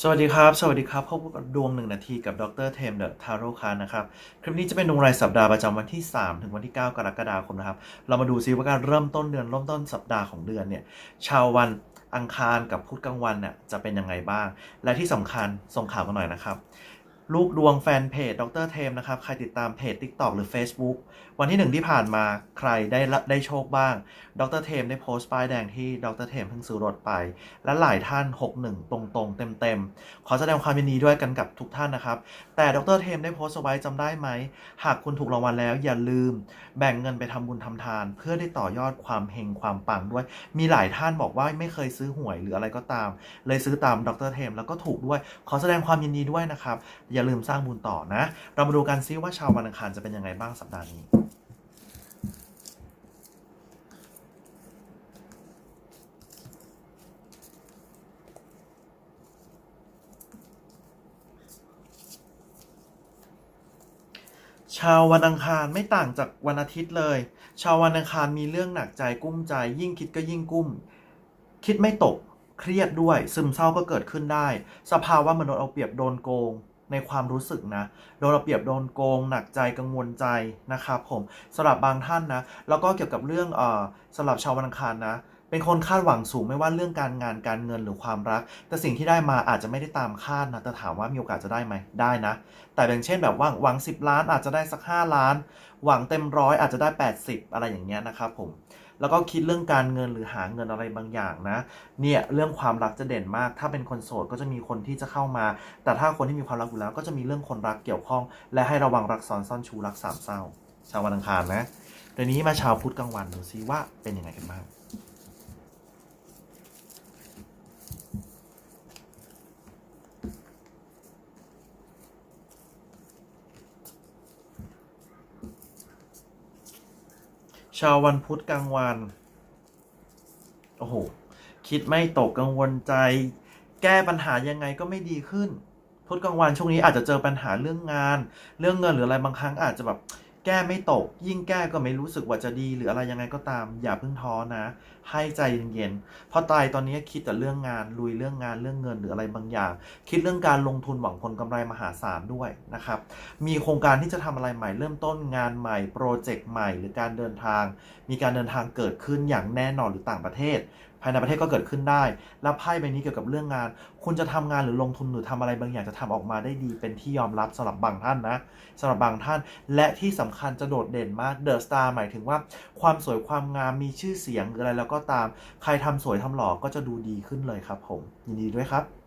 สวัสดีครับ สวัสดีครับพบกับดวงหนึ่งนาทีกับดรเทมเดอะทาโร่คานนะครับ คลิปนี้จะเป็นดวงรายสัปดาห์ประจำวันที่ 3 ถึงวันที่ 9 กรกฎาคมนะครับ เรามาดูซิว่าการเริ่มต้นเดือนเริ่มต้นสัปดาห์ของเดือนเนี่ย ชาววันอังคารกับพุธกลางวันเนี่ยจะเป็นยังไงบ้าง และที่สำคัญส่งข่าวกันหน่อยนะครับ ลูกดวงแฟนเพจดรเทมนะครับ ใครติดตามเพจ TikTok หรือ Facebook วันที่หนึ่งที่ผ่านมาใครได้ได้โชคบ้าง ดรเทมได้โพสต์ป้ายแดงที่ดรเทมเพิ่งซื้อรถไป และหลายท่าน 61 ตรงๆ เต็มๆ ขอแสดงความยินดีด้วยกันกับทุกท่านนะครับ แต่ดรเทมได้โพสต์ไว้จำได้ไหม หากคุณถูกรางวัลแล้วอย่าลืม แบ่งเงินไปทำบุญทำทาน เพื่อได้ต่อยอดความเฮงความปังด้วย มีหลายท่านบอกว่าไม่เคยซื้อหวยหรืออะไรก็ตาม เลยซื้อตามดรเทมแล้วก็ถูกด้วย ขอแสดงความยินดีด้วยนะครับอย่าลืมสร้างบุญต่อนะ เรามาดูกันซิว่าชาววันอังคารจะเป็นยังไงบ้างสัปดาห์นี้ชาววันอังคารไม่ต่างจากวันอาทิตย์เลย ชาววันอังคารมีเรื่องหนักใจกุ้มใจ ยิ่งคิดก็ยิ่งกุ้ม คิดไม่ตก เครียดด้วย ซึมเศร้าก็เกิดขึ้นได้ สภาวะมนุษย์เอาเปรียบโดนโกง ในความรู้สึกนะโดนเอาเปรียบโดนโกง หนักใจกังวลใจนะครับผมสำหรับบางท่านนะ แล้วก็เกี่ยวกับเรื่องเอ่อสำหรับชาววันอังคารนะ เป็นคนคาดหวังสูงไม่ว่าเรื่องการงานการเงินหรือความรัก แต่สิ่งที่ได้มาอาจจะไม่ได้ตามคาดนะแต่ถามว่ามีโอกาสจะได้ไหมได้นะ แต่อย่างเช่นแบบว่าหวัง 10 ล้านอาจจะได้สัก 5 ล้าน หวังเต็มร้อยอาจจะได้ 80 อะไรอย่างเงี้ยนะครับผมแล้วก็คิดเรื่องการเงินหรือหาเงินอะไรบางอย่างนะ เนี่ยเรื่องความรักจะเด่นมาก ถ้าเป็นคนโสดก็จะมีคนที่จะเข้ามา แต่ถ้าคนที่มีความรักอยู่แล้ว ก็จะมีเรื่องคนรักเกี่ยวข้อง และให้ระวังรักซ้อนซ่อนชูรักสามเศร้าชาววันอังคารนะเดี๋ยวนี้มาชาวพุธกลางวันดูซิว่าเป็นยังไงกันบ้าง ชาววันพุธกลางวัน โอ้โห คิดไม่ตกกังวลใจ แก้ปัญหายังไงก็ไม่ดีขึ้น พุธกลางวันช่วงนี้อาจจะเจอปัญหาเรื่องงาน เรื่องเงินหรืออะไรบางครั้งอาจจะแบบ แก้ไม่ตก ยิ่งแก้ก็ไม่รู้สึกว่าจะดีหรืออะไรยังไงก็ตาม อย่าเพิ่งท้อนะ ให้ใจเย็นๆพราะตายตอนนี้คิดแต่เรื่องงานลุยเรื่องงานเรื่องเงินหรืออะไรบางอย่าง คิดเรื่องการลงทุนหวังผลกำไรมหาศาลด้วยนะครับ มีโครงการที่จะทำอะไรใหม่เริ่มต้นงานใหม่โปรเจกต์ใหม่หรือการเดินทาง มีการเดินทางเกิดขึ้นอย่างแน่นอนหรือต่างประเทศ ภายในประเทศก็เกิดขึ้นได้ แล้วไพ่ใบนี้เกี่ยวกับเรื่องงาน คุณจะทำงานหรือลงทุนหรือทำอะไรบางอย่างจะทำออกมาได้ดี เป็นที่ยอมรับสำหรับบางท่านนะสำหรับบางท่าน และที่สำคัญจะโดดเด่นมากเดอะสตาร์หมายถึงว่าความสวยความงามมีชื่อเสียงหรืออะไรแล้วก็ตาม ใครทำสวยทำหล่อก็จะดูดีขึ้นเลยครับผมยินดีด้วยครับ